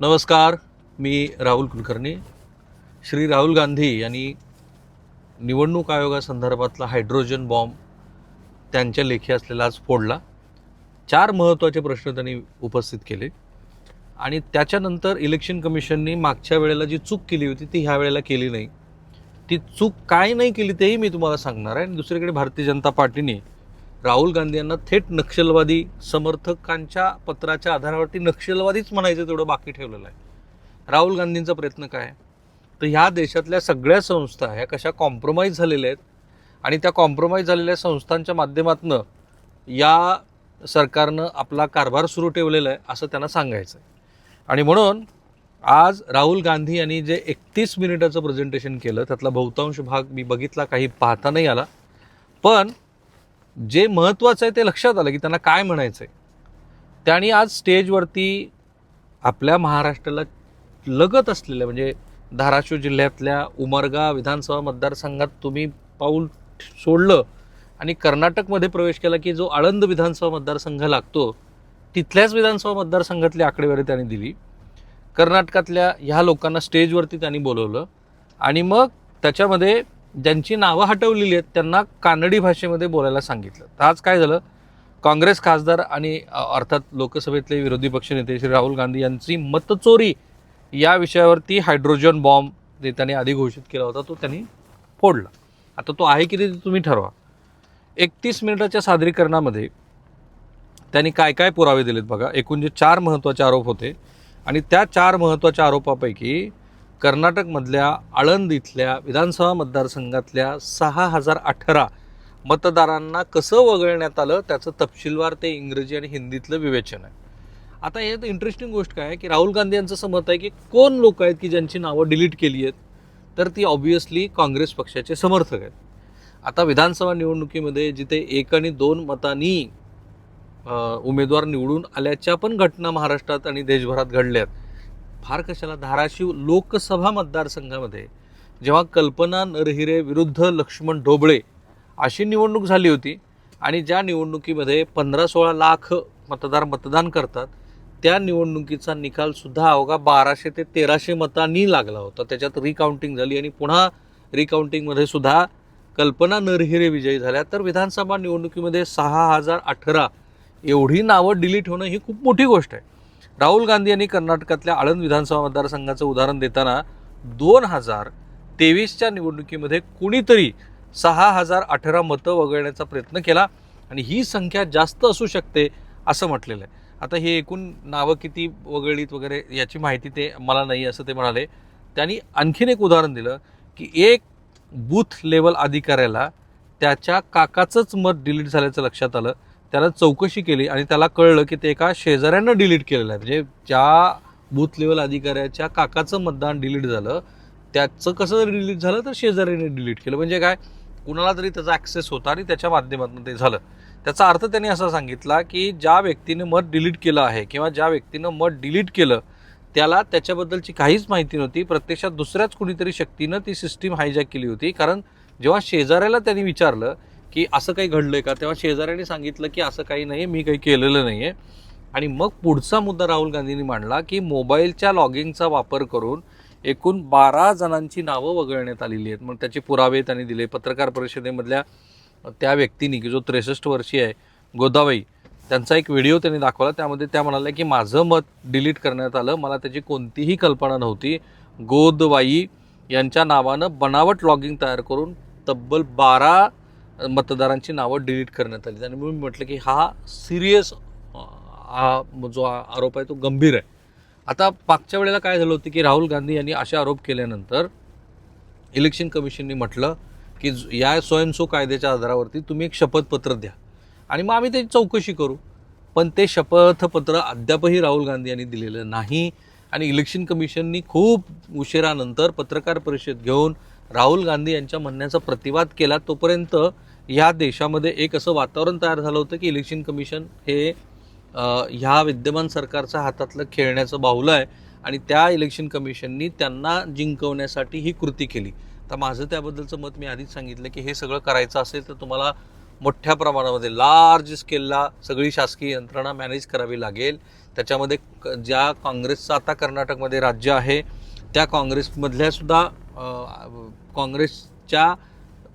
नमस्कार मी राहुल कुलकर्णी. श्री राहुल गांधी यांनी निवडणूक आयोगासंदर्भातला हायड्रोजन बॉम्ब त्यांच्या लेखी असलेला आज फोडला. चार महत्त्वाचे प्रश्न त्यांनी उपस्थित केले. आणि त्याच्यानंतर इलेक्शन कमिशननी मागच्या वेळेला जी चूक केली होती ती ह्या वेळेला केली नाही. ती चूक काय नाही केली तेही मी तुम्हाला सांगणार आहे. आणि दुसरीकडे भारतीय जनता पार्टीने राहुल गांधी यांना थेट नक्षलवादी समर्थकांच्या पत्राच्या आधारावरती नक्षलवादीच म्हणायचं तेवढं बाकी ठेवलेलं आहे. राहुल गांधींचा प्रयत्न काय? तर ह्या देशातल्या सगळ्या संस्था ह्या कशा कॉम्प्रोमाइज झालेल्या आहेत आणि त्या कॉम्प्रोमाइज झालेल्या संस्थांच्या माध्यमातून या सरकारनं आपला कारभार सुरू ठेवलेला आहे असं त्यांना सांगायचं आहे आणि म्हणून आज राहुल गांधी यांनी जे एकतीस मिनिटाचं प्रेझेंटेशन केलं त्यातला बहुतांश भाग मी बघितला काही पाहता नाही आला. पण जे महत्त्वाचं आहे ते लक्षात आलं की त्यांना काय म्हणायचं आहे त्यांनी आज स्टेजवरती आपल्या महाराष्ट्राला लगत असलेल्या म्हणजे धाराशिव जिल्ह्यातल्या उमरगा विधानसभा मतदारसंघात तुम्ही पाऊल सोडलं आणि कर्नाटकमध्ये प्रवेश केला की जो आळंद विधानसभा मतदारसंघ लागतो तिथल्याच विधानसभा मतदारसंघातली आकडेवारी त्यांनी दिली. कर्नाटकातल्या ह्या लोकांना स्टेजवरती त्यांनी बोलवलं आणि मग त्याच्यामध्ये ज्यांची नावं हटवलेली आहेत त्यांना कानडी भाषेमध्ये बोलायला सांगितलं. तर आज काय झालं? काँग्रेस खासदार आणि अर्थात लोकसभेतले विरोधी पक्षनेते श्री राहुल गांधी यांची मतचोरी या विषयावरती हायड्रोजन बॉम्ब जे त्यांनी आधी घोषित केला होता तो त्यांनी फोडला. आता तो आहे की नाही ते तुम्ही ठरवा. एकतीस मिनिटाच्या सादरीकरणामध्ये त्यांनी काय काय पुरावे दिलेत बघा. एकूण जे चार महत्त्वाचे आरोप होते आणि त्या चार महत्त्वाच्या आरोपापैकी कर्नाटकमधल्या आळंद इथल्या विधानसभा मतदारसंघातल्या सहा हजार अठरा मतदारांना कसं वगळण्यात आलं त्याचं तपशीलवार ते इंग्रजी आणि हिंदीतलं विवेचन आहे. आता यात इंटरेस्टिंग गोष्ट काय आहे की राहुल गांधी यांचं असं मत आहे की कोण लोक आहेत की ज्यांची नावं डिलीट केली आहेत तर ती ऑब्वियसली काँग्रेस पक्षाचे समर्थक आहेत. आता विधानसभा निवडणुकीमध्ये जिथे एक आणि दोन मतांनी उमेदवार निवडून आल्याच्या पण घटना महाराष्ट्रात आणि देशभरात घडल्या आहेत फार कशाला? धाराशिव लोकसभा मतदारसंघामध्ये जेव्हा कल्पना नरहिरे विरुद्ध लक्ष्मण ढोबळे अशी निवडणूक झाली होती आणि ज्या निवडणुकीमध्ये पंधरा सोळा लाख मतदार मतदान करतात त्या निवडणुकीचा निकालसुद्धा अवघा बाराशे ते तेराशे मतांनी लागला होता. त्याच्यात रिकाउंटिंग झाली आणि पुन्हा रिकाउंटिंगमध्ये सुद्धा कल्पना नरहिरे विजयी झाल्या. तर विधानसभा निवडणुकीमध्ये सहा हजार अठरा एवढी नावं डिलीट होणं ही खूप मोठी गोष्ट आहे. राहुल गांधी यांनी कर्नाटकातल्या आळंद विधानसभा मतदारसंघाचं उदाहरण देताना दोन हजार तेवीसच्या निवडणुकीमध्ये कुणीतरी सहा हजार अठरा मतं वगळण्याचा प्रयत्न केला आणि ही संख्या जास्त असू शकते असं म्हटलेलं आहे. आता हे एकूण नावं किती वगळलीत वगैरे याची माहिती ते मला नाही असं ते म्हणाले. त्यांनी आणखीन एक उदाहरण दिलं की एक बूथ लेवल अधिकाऱ्याला त्याच्या काकाचंच मत डिलीट झाल्याचं लक्षात आलं. त्याला चौकशी केली आणि त्याला कळलं की ते एका शेजाऱ्यानं डिलीट केलेलं आहे. म्हणजे ज्या बूथ लेवल अधिकाऱ्याच्या काकाचं मतदान डिलीट झालं त्याचं कसं डिलीट झालं तर शेजाऱ्याने डिलीट केलं. म्हणजे काय? कुणाला तरी त्याचा ॲक्सेस होता आणि त्याच्या माध्यमातून ते झालं. त्याचा अर्थ त्यांनी असा सांगितला की ज्या व्यक्तीने मत डिलीट केलं आहे किंवा ज्या व्यक्तीनं मत डिलीट केलं त्याला त्याच्याबद्दलची काहीच माहिती नव्हती. प्रत्यक्षात दुसऱ्याच कुणीतरी शक्तीनं ती सिस्टीम हायजॅक केली होती. कारण जेव्हा शेजाऱ्याला त्यांनी विचारलं की असं काही घडलंय का? तेव्हा शेजाऱ्याने सांगितलं की असं काही नाही मी काही केलेलं नाही आहे आणि मग पुढचा मुद्दा राहुल गांधींनी मांडला की मोबाईलच्या लॉगिंगचा वापर करून एकूण बारा जणांची नावं वगळण्यात आलेली आहेत. मग त्याचे पुरावे त्यांनी दिले. पत्रकार परिषदेमधल्या त्या व्यक्तीने की जो त्रेसष्ट वर्षीय आहे गोदाबाई त्यांचा एक व्हिडिओ त्यांनी दाखवला. त्यामध्ये त्या म्हणाल्या की माझं मत डिलीट करण्यात आलं. मला त्याची कोणतीही कल्पना नव्हती. गोदवाई यांच्या नावानं बनावट लॉगिंग तयार करून तब्बल बारा मतदारांची नावं डिलीट करण्यात आली आणि म्हणून म्हटलं की हा सिरियस हा जो आरोप आहे तो गंभीर आहे. आता मागच्या वेळेला काय झालं होतं की राहुल गांधी यांनी असे आरोप केल्यानंतर इलेक्शन कमिशननी म्हटलं की या स्वयंसो कायद्याच्या आधारावरती तुम्ही एक शपथपत्र द्या. आणि मग आम्ही त्याची चौकशी करू. पण ते शपथपत्र अद्यापही राहुल गांधी यांनी दिलेलं नाही. आणि इलेक्शन कमिशननी खूप उशिरानंतर पत्रकार परिषद घेऊन राहुल गांधी यांच्या म्हणण्याचा प्रतिवाद केला. तोपर्यंत ह्या देशामध्ये एक असं वातावरण तयार झालं होतं की इलेक्शन कमिशन हे ह्या विद्यमान सरकारच्या हातातलं खेळण्याचं बाहुलं आहे आणि त्या इलेक्शन कमिशननी त्यांना जिंकवण्यासाठी ही कृती केली. तर माझं त्याबद्दलचं मत मी आधीच सांगितलं की हे सगळं करायचं असेल तर तुम्हाला मोठ्या प्रमाणामध्ये लार्ज स्केलला सगळी शासकीय यंत्रणा मॅनेज करावी लागेल. त्याच्यामध्ये क- ज्या काँग्रेसचं आता कर्नाटकमध्ये राज्य आहे त्या काँग्रेसमधल्यासुद्धा काँग्रेसच्या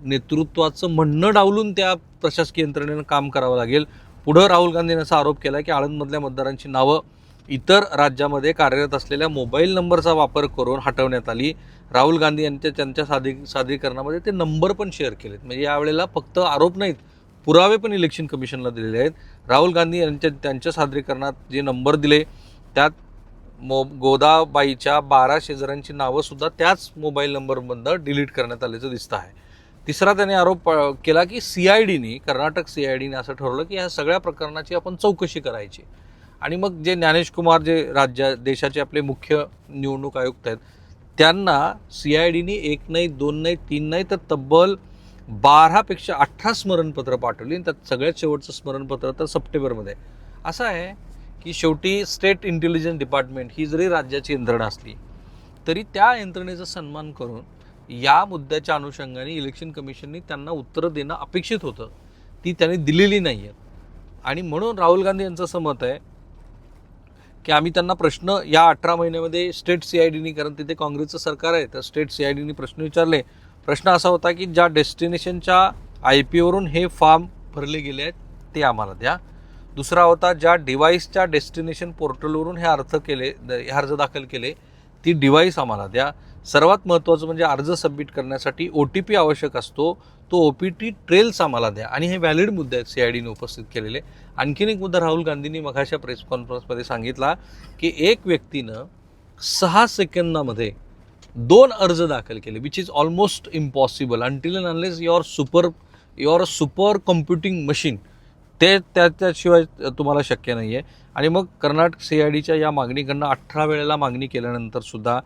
नेतृत्वाचं म्हणणं डावलून त्या प्रशासकीय यंत्रणेनं काम करावं लागेल. पुढं राहुल गांधींनी असा आरोप केला की आळंदमधल्या मतदारांची नावं इतर राज्यामध्ये कार्यरत असलेल्या मोबाईल नंबरचा वापर करून हटवण्यात आली. राहुल गांधी यांच्या त्यांच्या साधी सादरीकरणामध्ये ते नंबर पण शेअर केलेत. म्हणजे यावेळेला फक्त आरोप नाहीत पुरावे पण इलेक्शन कमिशनला दिलेले आहेत. राहुल गांधी यांच्या त्यांच्या सादरीकरणात जे नंबर दिले त्यात मो गोदाबाईच्या बारा शेजाऱ्यांची नावंसुद्धा त्याच मोबाईल नंबरमधनं डिलीट करण्यात आल्याचं दिसतं आहे. तिसरा त्याने आरोप केला की सी आय डीने कर्नाटक सी आय डीने असं ठरवलं की ह्या सगळ्या प्रकरणाची आपण चौकशी करायची आणि मग जे ज्ञानेश कुमार जे राज्या देशाचे आपले मुख्य निवडणूक आयुक्त आहेत त्यांना सी आय डीने एक नाही दोन नाही तीन नाही तर तब्बल बारापेक्षा अठरा स्मरणपत्र पाठवली आणि त्यात सगळ्यात शेवटचं स्मरणपत्र तर सप्टेंबरमध्ये आहे. असं आहे की शेवटी स्टेट इंटेलिजन्स डिपार्टमेंट ही जरी राज्याची यंत्रणा असली तरी त्या यंत्रणेचा सन्मान करून या मुद्द्याच्या अनुषंगाने इलेक्शन कमिशननी त्यांना उत्तरं देणं अपेक्षित होतं. ती त्यांनी दिलेली नाही आहेत आणि म्हणून राहुल गांधी यांचं असं मत आहे की आम्ही त्यांना प्रश्न या अठरा महिन्यामध्ये स्टेट सी आय डीनी कारण तिथे काँग्रेसचं सरकार आहे तर स्टेट सी आय डीनी प्रश्न विचारले. प्रश्न असा होता की ज्या डेस्टिनेशनच्या आय पीवरून हे फॉर्म भरले गेले आहेत ते आम्हाला द्या. दुसरा होता ज्या डिव्हाइसच्या डेस्टिनेशन पोर्टलवरून हे अर्थ केले हे अर्ज दाखल केले ती डिव्हाइस आम्हाला द्या. सर्वात महत्त्वाचं म्हणजे अर्ज सबमिट करण्यासाठी ओ टी पी आवश्यक असतो. तो ओ पी टी ट्रेल्स आम्हाला द्या. आणि हे व्हॅलिड मुद्दे आहेत सी आय डीने उपस्थित केलेले. आणखीन एक मुद्दा राहुल गांधींनी मघाशा प्रेस कॉन्फरन्समध्ये सांगितला की एक व्यक्तीनं सहा सेकंदामध्ये दोन अर्ज दाखल केले which is almost impossible until and unless your super your super computing machine ते त्या त्याशिवाय तुम्हाला शक्य नाही आहे आणि मग कर्नाटक सी आय डीच्या या मागणीकडनं अठरा वेळेला मागणी केल्यानंतर सुद्धा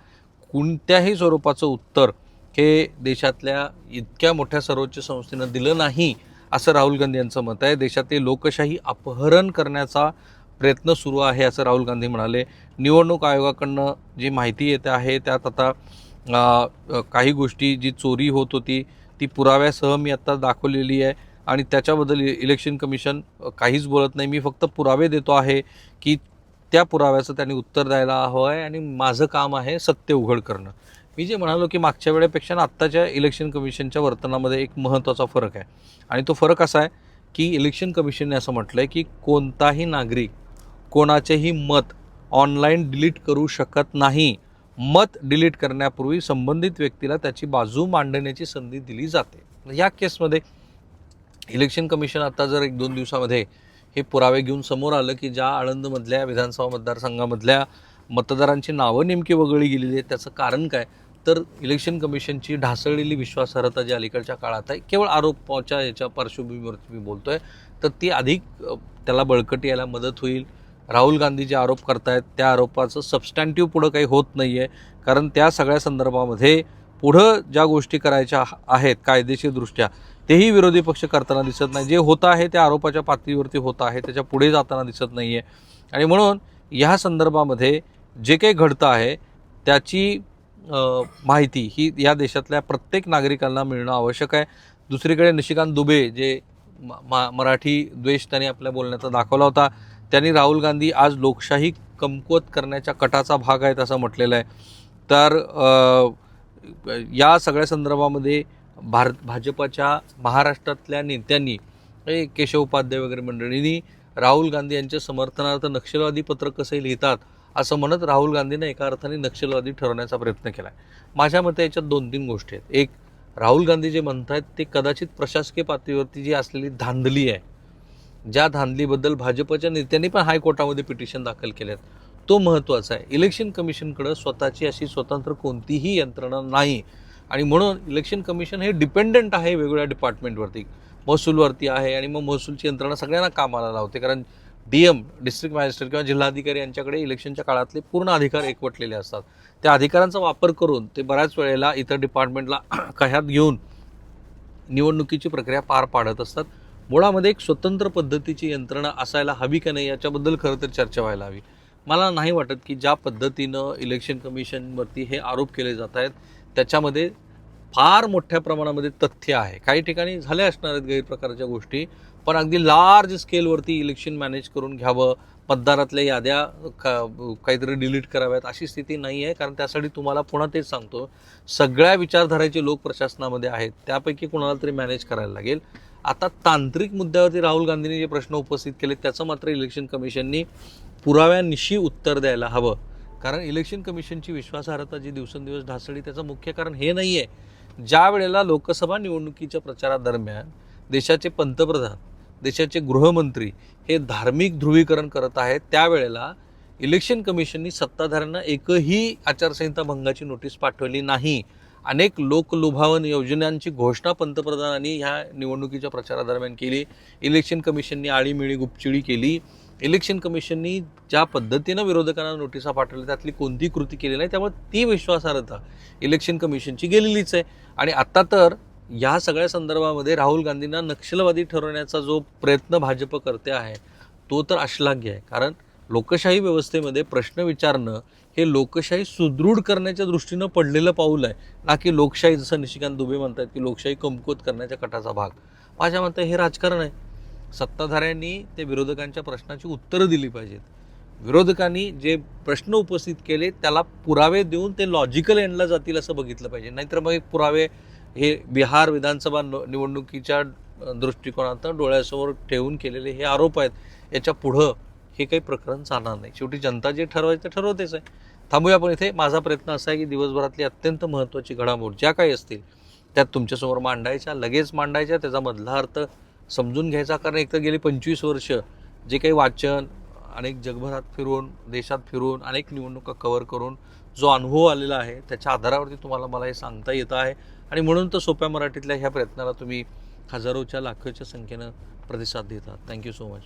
कोणत्याही स्वरूपाचं उत्तर हे देशातल्या इतक्या मोठ्या सर्वोच्च संस्थेनं दिलं नाही असं राहुल गांधी यांचं मत आहे. देशातले लोकशाही अपहरण करण्याचा प्रयत्न सुरू आहे असं राहुल गांधी म्हणाले. निवडणूक आयोगाकडनं जी माहिती येते आहे त्यात आता काही गोष्टी जी चोरी होत होती ती पुराव्यासह मी आत्ता दाखवलेली आहे. आणि त्याच्याबद्दल इ- इलेक्शन कमिशन काहीच बोलत नाही. मी फक्त पुरावे देतो आहे की त्या पुराव्याचं त्यांनी उत्तर द्यायला हवं आहे आणि माझं काम आहे सत्य उघड करणं. मी जे म्हणालो की मागच्या वेळेपेक्षा आत्ताच्या इलेक्शन कमिशनच्या वर्तनामध्ये एक महत्त्वाचा फरक आहे. आणि तो फरक असा आहे की इलेक्शन कमिशनने असं म्हटलं आहे की कोणताही नागरिक कोणाचेही मत ऑनलाईन डिलीट करू शकत नाही. मत डिलीट करण्यापूर्वी संबंधित व्यक्तीला त्याची बाजू मांडण्याची संधी दिली जाते. या केसमध्ये इलेक्शन कमिशन आता जर एक दोन दिवसामध्ये हे पुरावे घेऊन समोर आलं की ज्या आळंदमधल्या विधानसभा मतदारसंघामधल्या मतदारांची नावं नेमकी वगळली गेलेली आहेत त्याचं कारण काय? तर इलेक्शन कमिशनची ढासळलेली विश्वासार्हता जी अलीकडच्या काळात आहे केवळ आरोपाच्या याच्या पार्श्वभूमीवरती मी बोलतोय तर ती अधिक त्याला बळकटी यायला मदत होईल. राहुल गांधी जे आरोप करतायत त्या आरोपाचं सबस्टँटिव्ह पुढं काही होत नाही आहे कारण त्या सगळ्या संदर्भामध्ये पुढं ज्या गोष्टी करायच्या आहेत कायदेशीरदृष्ट्या तेही विरोधी पक्ष करताना दिसत नाही. जे होतं आहे ते आरोपाच्या पातळीवरती होत आहे त्याच्या पुढे जाताना दिसत नाही आहे आणि म्हणून ह्या संदर्भामध्ये जे काही घडतं आहे त्याची माहिती ही या देशातल्या प्रत्येक नागरिकांना मिळणं आवश्यक आहे. दुसरीकडे निशिकांत दुबे जे म- मा- मराठी द्वेष त्यांनी आपल्या बोलण्याचा दाखवला होता त्यांनी राहुल गांधी आज लोकशाही कमकुवत करण्याच्या कटाचा भाग आहेत असं म्हटलेलं आहे. तर या सगळ्या संदर्भामध्ये भारत भाजपाच्या महाराष्ट्रातल्या नेत्यांनी केशव उपाध्याय वगैरे मंडळींनी राहुल गांधी यांच्या समर्थनार्थ नक्षलवादी पत्र कसे लिहितात असं म्हणत राहुल गांधीनं एका अर्थाने नक्षलवादी ठरवण्याचा प्रयत्न केला आहे माझ्या मते याच्यात दोन तीन गोष्टी आहेत. एक राहुल गांधी जे म्हणत आहेत ते कदाचित प्रशासकीय पातळीवरती जी असलेली धांदली आहे ज्या धांदलीबद्दल भाजपच्या नेत्यांनी पण हायकोर्टामध्ये पिटिशन दाखल केले आहेत तो महत्त्वाचा आहे. इलेक्शन कमिशनकडं स्वतःची अशी स्वतंत्र कोणतीही यंत्रणा नाही. आणि म्हणून इलेक्शन कमिशन हे डिपेंडंट आहे वेगवेगळ्या डिपार्टमेंटवरती महसूलवरती आहे आणि मग महसूलची यंत्रणा सगळ्यांना कामाला लावते. कारण डी एम डिस्ट्रिक्ट मॅजिस्ट्रेट किंवा जिल्हाधिकारी यांच्याकडे इलेक्शनच्या काळातले पूर्ण अधिकार एकवटलेले असतात. त्या अधिकारांचा वापर करून ते बऱ्याच वेळेला इतर डिपार्टमेंटला कह्यात घेऊन निवडणुकीची प्रक्रिया पार पाडत असतात. मुळामध्ये एक स्वतंत्र पद्धतीची यंत्रणा असायला हवी का नाही याच्याबद्दल खरं तर चर्चा व्हायला हवी. मला नाही वाटत की ज्या पद्धतीनं इलेक्शन कमिशनवरती हे आरोप केले जात आहेत त्याच्यामध्ये फार मोठ्या प्रमाणामध्ये तथ्य आहे. काही ठिकाणी झाल्या असणार आहेत गैरप्रकारच्या गोष्टी पण अगदी लार्ज स्केलवरती इलेक्शन मॅनेज करून घ्यावं मतदारातल्या याद्या का- काहीतरी डिलीट कराव्यात अशी स्थिती नाही आहे. कारण त्यासाठी तुम्हाला पुन्हा तेच सांगतो सगळ्या विचारधाराचे लोक प्रशासनामध्ये आहेत. त्यापैकी कुणाला तरी मॅनेज करायला लागेल. आता तांत्रिक मुद्द्यावरती राहुल गांधींनी जे प्रश्न उपस्थित केले त्याचं मात्र इलेक्शन कमिशननी पुराव्यानिशी उत्तर द्यायला हवं. कारण इलेक्शन कमिशनची विश्वासार्हता जी दिवसेंदिवस ढासळली त्याचं मुख्य कारण हे नाही आहे ज्या वेळेला लोकसभा निवडणुकीच्या प्रचारादरम्यान देशाचे पंतप्रधान देशाचे गृहमंत्री हे धार्मिक ध्रुवीकरण करत आहेत त्यावेळेला इलेक्शन कमिशननी सत्ताधाऱ्यांना एकही आचारसंहिता भंगाची नोटीस पाठवली नाही. अनेक लोकलुभावन योजनांची घोषणा पंतप्रधानांनी ह्या निवडणुकीच्या प्रचारादरम्यान केली. इलेक्शन कमिशननी आळीमिळी गुपचिळी केली. इलेक्शन कमिशननी ज्या पद्धतीनं विरोधकांना नोटिसा पाठवल्या त्यातली कोणती कृती केली नाही त्यामुळे ती विश्वासार्हता इलेक्शन कमिशनची गेलेलीच आहे. आणि आत्ता तर या सगळ्या संदर्भामध्ये राहुल गांधींना नक्षलवादी ठरवण्याचा जो प्रयत्न भाजप करते आहे तो तर अश्लाघ्य आहे. कारण लोकशाही व्यवस्थेमध्ये प्रश्न विचारणं हे लोकशाही सुदृढ करण्याच्या दृष्टीनं पडलेलं पाऊल आहे. ना की लोकशाही जसं निशिकांत दुबे म्हणतात की लोकशाही कमकुवत करण्याच्या कटाचा भाग. माझ्या मते हे राजकारण आहे. सत्ताधाऱ्यांनी ते विरोधकांच्या प्रश्नाची उत्तरं दिली पाहिजेत. विरोधकांनी जे प्रश्न उपस्थित केले त्याला पुरावे देऊन ते लॉजिकल एंडला जातील असं बघितलं पाहिजे. नाहीतर मग पुरावे हे बिहार विधानसभा निवडणुकीच्या दृष्टिकोनातून डोळ्यासमोर ठेवून केलेले हे आरोप आहेत. याच्या पुढं हे काही प्रकरण चालणार नाही. शेवटी जनता जे ठरवायचं ते ठरवतेच आहे. थांबूया आपण इथे. माझा प्रयत्न असा आहे की दिवसभरातली अत्यंत महत्त्वाची घडामोड ज्या काही असतील त्यात तुमच्यासमोर मांडायच्या लगेच मांडायच्या त्याचा मधला अर्थ समजून घ्यायचा कारण एकतर गेली पंचवीस वर्ष जे काही वाचन अनेक जगभरात फिरून देशात फिरून अनेक निवडणुका कव्हर करून जो अनुभव आलेला आहे त्याच्या आधारावरती तुम्हाला मला हे सांगता येतं आहे. आणि म्हणून तर सोप्या मराठीतल्या ह्या प्रयत्नाला तुम्ही हजारोच्या लाखोच्या संख्येनं प्रतिसाद देतात. Thank you so much